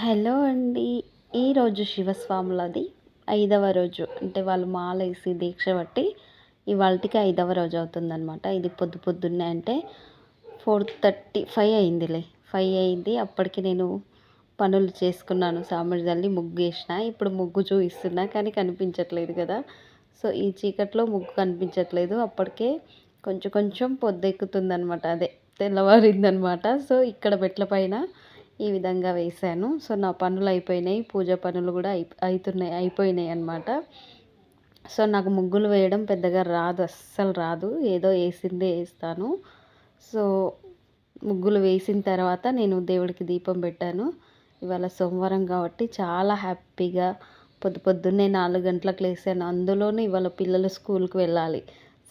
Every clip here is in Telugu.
హలో అండి. ఈరోజు శివస్వాములది ఐదవ రోజు. అంటే వాళ్ళు మాల వేసి దీక్ష పట్టి ఇవాళకి ఐదవ రోజు అవుతుందన్నమాట. ఇది పొద్దు పొద్దున్నే అంటే ఫోర్ థర్టీ ఫైవ్ అయిందిలే. ఫైవ్ అయింది. అప్పటికి నేను పనులు చేసుకున్నాను. సాంబ్రాణి తల్లి ముగ్గు వేసిన. ఇప్పుడు ముగ్గు చూపిస్తున్నా కానీ కనిపించట్లేదు కదా. సో ఈ చీకట్లో ముగ్గు కనిపించట్లేదు. అప్పటికే కొంచెం కొంచెం పొద్దెక్కుతుందనమాట అదే తెల్లవారిందనమాట సో ఇక్కడ మెట్ల పైన ఈ విధంగా వేసాను సో నా పనులు అయిపోయినాయి. పూజ పనులు కూడా అయి అవుతున్నాయి అయిపోయినాయి అనమాట సో నాకు ముగ్గులు వేయడం పెద్దగా రాదు అస్సలు రాదు. ఏదో వేసిందే వేస్తాను. సో ముగ్గులు వేసిన తర్వాత నేను దేవుడికి దీపం పెట్టాను. ఇవాళ సోమవారం కాబట్టి చాలా హ్యాపీగా పొద్దు పొద్దున్నే నాలుగు గంటలకు లేసాను. అందులోనూ ఇవాళ పిల్లలు స్కూల్కి వెళ్ళాలి.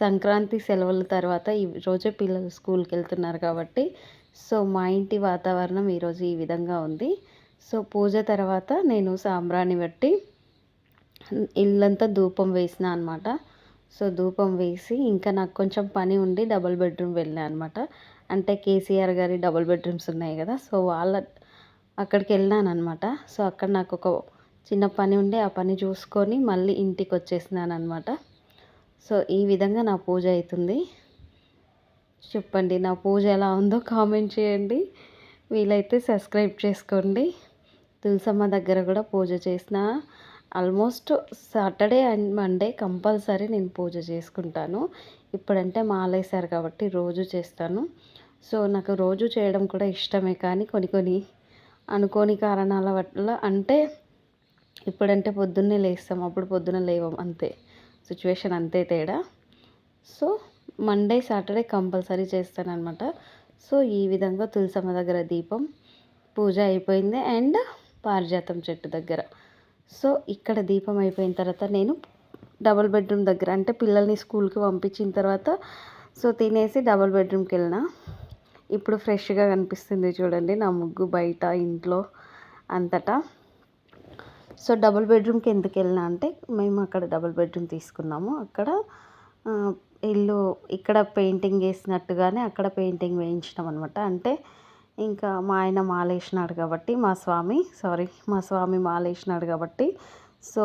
సంక్రాంతి సెలవుల తర్వాత ఈ రోజే పిల్లలు స్కూల్కి వెళ్తున్నారు కాబట్టి సో మా ఇంటి వాతావరణం ఈరోజు ఈ విధంగా ఉంది. సో పూజ తర్వాత నేను సాంబ్రాణి బట్టి ఇల్లంతా ధూపం వేసిన అనమాట సో ధూపం వేసి ఇంకా నాకు కొంచెం పని ఉండి డబుల్ బెడ్రూమ్ వెళ్ళాను అనమాట అంటే కేసీఆర్ గారి డబుల్ బెడ్రూమ్స్ ఉన్నాయి కదా సో వాళ్ళ అక్కడికి వెళ్ళాను అనమాట సో అక్కడ నాకు ఒక చిన్న పని ఉండే ఆ పని చూసుకొని మళ్ళీ ఇంటికి వచ్చేసినాను అనమాట సో ఈ విధంగా నా పూజ అవుతుంది. చెప్పండి నా పూజ ఎలా ఉందో కామెంట్ చేయండి. వీలైతే సబ్స్క్రైబ్ చేసుకోండి. తులసమ్మ దగ్గర కూడా పూజ చేసిన. Almost Saturday and Monday compulsory నేను పూజ చేసుకుంటాను. ఇప్పుడంటే మాలేశారు కాబట్టి రోజు చేస్తాను. సో నాకు రోజు చేయడం కూడా ఇష్టమే కానీ కొన్ని కొన్ని అనుకోని కారణాల వల్ల అంటే ఇప్పుడంటే పొద్దున్నే లేస్తాం అప్పుడు పొద్దున్న లేవం అంతే. సిచ్యువేషన్ అంతే తేడా. సో మండే సాటర్డే కంపల్సరీ చేస్తానన్నమాట. సో ఈ విధంగా తులసమ్మ దగ్గర దీపం పూజ అయిపోయింది అండ్ పారిజాతం చెట్టు దగ్గర. సో ఇక్కడ దీపం అయిపోయిన తర్వాత నేను డబుల్ బెడ్రూమ్ దగ్గర అంటే పిల్లల్ని స్కూల్కి పంపించిన తర్వాత సో తినేసి డబుల్ బెడ్రూమ్కి వెళ్ళిన. ఇప్పుడు ఫ్రెష్గా కనిపిస్తుంది చూడండి నా ముగ్గు బయట ఇంట్లో అంతటా. సో డబుల్ బెడ్రూమ్కి ఎందుకు వెళ్ళినా అంటే మేము అక్కడ డబుల్ బెడ్రూమ్ తీసుకున్నాము. అక్కడ ఇల్లు ఇక్కడ పెయింటింగ్ వేసినట్టుగానే అక్కడ పెయింటింగ్ వేయించినాం అనమాట అంటే ఇంకా మా ఆయన మాలేసినాడు కాబట్టి మా స్వామి సారీ మా స్వామి మాలేసినాడు కాబట్టి. సో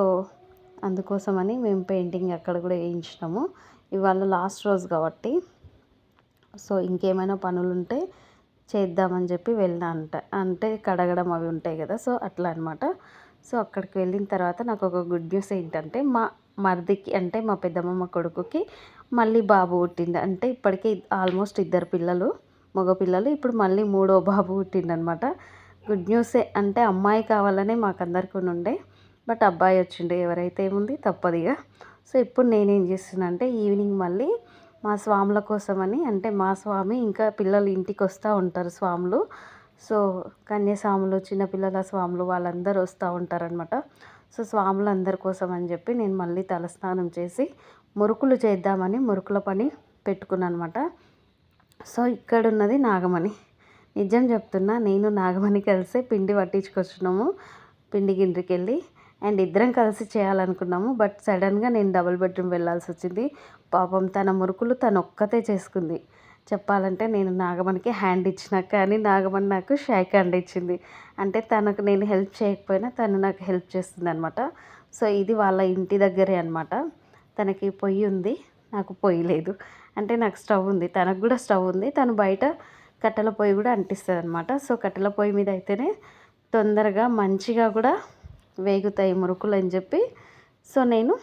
అందుకోసమని మేము పెయింటింగ్ అక్కడ కూడా వేయించినాము. ఇవాళ లాస్ట్ రోజు కాబట్టి. సో ఇంకేమైనా పనులు ఉంటే చేద్దామని చెప్పి వెళ్ళినా అంట. అంటే కడగడం అవి ఉంటాయి కదా సో అట్లా అనమాట సో అక్కడికి వెళ్ళిన తర్వాత నాకు ఒక గుడ్ న్యూస్ ఏంటంటే మా మరిదికి అంటే మా పెద్దమ్మమ్మ కొడుకుకి మళ్ళీ బాబు పుట్టిండు. అంటే ఇప్పటికే ఆల్మోస్ట్ ఇద్దరు పిల్లలు మగ పిల్లలు. ఇప్పుడు మళ్ళీ మూడో బాబు పుట్టిండనమాట గుడ్ న్యూసే. అంటే అమ్మాయి కావాలనే మాకు అందరికీ ఉండే. బట్ అబ్బాయి వచ్చిండే. ఎవరైతే ఏముంది తప్పదిగా సో ఇప్పుడు నేనేం చేస్తున్నా అంటే ఈవినింగ్ మళ్ళీ మా స్వాముల కోసమని అంటే మా స్వామి ఇంకా పిల్లలు ఇంటికి వస్తూ ఉంటారు స్వాములు. సో కన్యాస్వాములు చిన్నపిల్లల స్వాములు వాళ్ళందరూ వస్తూ ఉంటారనమాట సో స్వాములు అందరి కోసం అని చెప్పి నేను మళ్ళీ తలస్నానం చేసి మురుకులు చేద్దామని మురుకుల పని పెట్టుకున్నాను అనమాట సో ఇక్కడ ఉన్నది నాగమణి. నిజం చెప్తున్నా నేను నాగమణి కలిసి పిండి పట్టించుకొచ్చినాము పిండి గిండ్రికి వెళ్ళి అండ్ ఇద్దరం కలిసి చేయాలనుకున్నాము బట్ సడన్గా నేను డబుల్ బెడ్రూమ్ వెళ్ళాల్సి వచ్చింది పాపం తన మురుకులు తను ఒక్కతే చేసుకుంది. చెప్పాలంటే నేను నాగమణికి హ్యాండ్ ఇచ్చిన కానీ నాగమణి నాకు షేక్ హ్యాండ్ ఇచ్చింది. అంటే తనకు నేను హెల్ప్ చేయకపోయినా తను నాకు హెల్ప్ చేస్తుంది అనమాట సో ఇది వాళ్ళ ఇంటి దగ్గరే అనమాట తనకి పొయ్యి ఉంది నాకు పొయ్యి లేదు. అంటే నాకు స్టవ్ ఉంది తనకు కూడా స్టవ్ ఉంది. తను బయట కట్టెల పొయ్యి కూడా అంటిస్తుంది అనమాట సో కట్టెల పొయ్యి మీద అయితేనే తొందరగా మంచిగా కూడా వేగుతాయి మురుకులు అని చెప్పి. సో నేను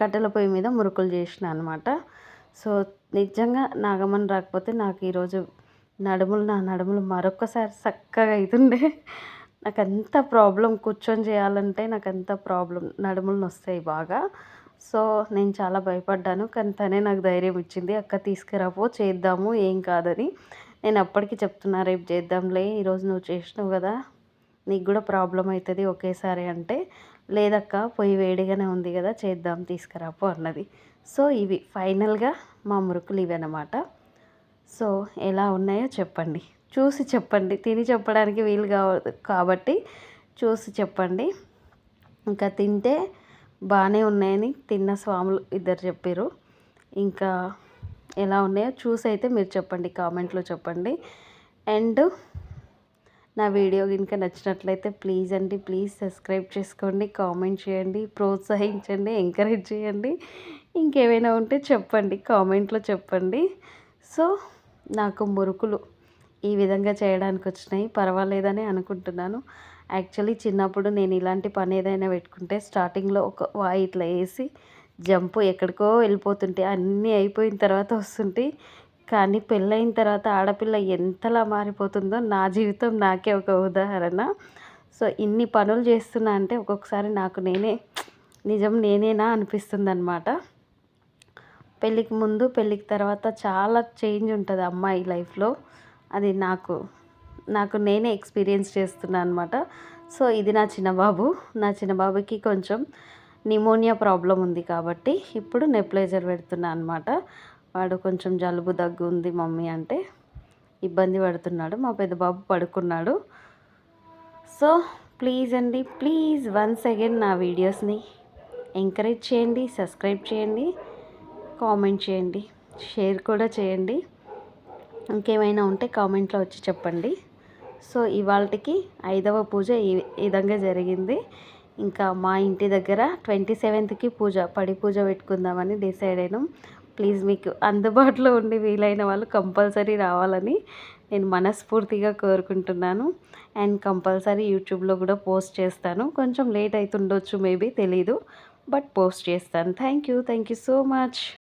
కట్టెల పొయ్యి మీద మురుకులు చేసిన అనమాట సో నిజంగా నాగమని రాకపోతే నాకు ఈరోజు నడుములు నా నడుములు మరొకసారి చక్కగా అవుతుండే. నాకు అంత ప్రాబ్లం కూర్చొని చేయాలంటే నాకు అంత ప్రాబ్లం నడుములు వస్తాయి బాగా. సో నేను చాలా భయపడ్డాను కానీ తనే నాకు ధైర్యం ఇచ్చింది అక్క తీసుకురాపో చేద్దాము ఏం కాదని. నేను అప్పటికి చెప్తున్నా రేపు చేద్దాంలే ఈరోజు నువ్వు చేసినావు కదా నీకు కూడా ప్రాబ్లం అవుతుంది ఒకేసారి అంటే లేదక్క పొయ్యి వేడిగానే ఉంది కదా చేద్దాం తీసుకురాపో అన్నది. సో ఇవి ఫైనల్గా మా మురుకులు ఇవి అనమాట సో ఎలా ఉన్నాయో చెప్పండి. చూసి చెప్పండి. తిని చెప్పడానికి వీలు కావదు కాబట్టి చూసి చెప్పండి. ఇంకా తింటే బాగానే ఉన్నాయని తిన్న స్వాములు ఇద్దరు చెప్పారు ఇంకా ఎలా ఉన్నాయో చూసి అయితే మీరు చెప్పండి. కామెంట్లో చెప్పండి. అండ్ నా వీడియో కనుక నచ్చినట్లయితే ప్లీజ్ అండి. ప్లీజ్ సబ్స్క్రైబ్ చేసుకోండి. కామెంట్ చేయండి. ప్రోత్సహించండి. ఎంకరేజ్ చేయండి. ఇంకేమైనా ఉంటే చెప్పండి కామెంట్లో చెప్పండి. సో నాకు మురుకులు ఈ విధంగా చేయడానికి వచ్చినాయి. పర్వాలేదని అనుకుంటున్నాను. యాక్చువల్లీ చిన్నప్పుడు నేను ఇలాంటి పని ఏదైనా పెట్టుకుంటే స్టార్టింగ్లో ఒక వాయి ఇట్లా వేసి జంపు ఎక్కడికో వెళ్ళిపోతుంటే అన్నీ అయిపోయిన తర్వాత వస్తుంటే కానీ పెళ్ళైన తర్వాత ఆడపిల్ల ఎంతలా మారిపోతుందో నా జీవితం నాకే ఒక ఉదాహరణ. సో ఇన్ని పనులు చేస్తున్నా అంటే ఒక్కొక్కసారి నాకు నేనే నిజం నేనేనా అనిపిస్తుంది అనమాట పెళ్ళికి ముందు పెళ్ళికి తర్వాత చాలా చేంజ్ ఉంటుంది అమ్మాయి లైఫ్లో. అది నాకు నాకు నేనే ఎక్స్పీరియన్స్ చేస్తున్నాను అనమాట సో ఇది నా చిన్నబాబు. నా చిన్నబాబుకి కొంచెం నిమోనియా ప్రాబ్లం ఉంది కాబట్టి ఇప్పుడు నెప్లైజర్ పెడుతున్నా అనమాట వాడు కొంచెం జలుబు దగ్గు ఉంది మమ్మీ అంటే ఇబ్బంది పడుతున్నాడు. మా పెద్ద బాబు పడుకున్నాడు. సో ప్లీజ్ అండి ప్లీజ్ వన్స్ అగైన్ నా వీడియోస్ని ఎంకరేజ్ చేయండి సబ్స్క్రైబ్ చేయండి. కామెంట్ చేయండి. షేర్ కూడా చేయండి. ఇంకేమైనా ఉంటే కామెంట్లో వచ్చి చెప్పండి. సో ఇవాళకి ఐదవ పూజ ఈ విధంగా జరిగింది. ఇంకా మా ఇంటి దగ్గర ట్వంటీ సెవెంత్కి పూజ పడి పూజ పెట్టుకుందామని డిసైడ్ అయినాం. ప్లీజ్ మీకు అందుబాటులో ఉండి వీలైన వాళ్ళు కంపల్సరీ రావాలని నేను మనస్ఫూర్తిగా కోరుకుంటున్నాను. అండ్ కంపల్సరీ యూట్యూబ్లో కూడా పోస్ట్ చేస్తాను. కొంచెం లేట్ అవుతుండొచ్చు మేబీ తెలీదు. బట్ పోస్ట్ చేస్తాను. Thank you. Thank you so much.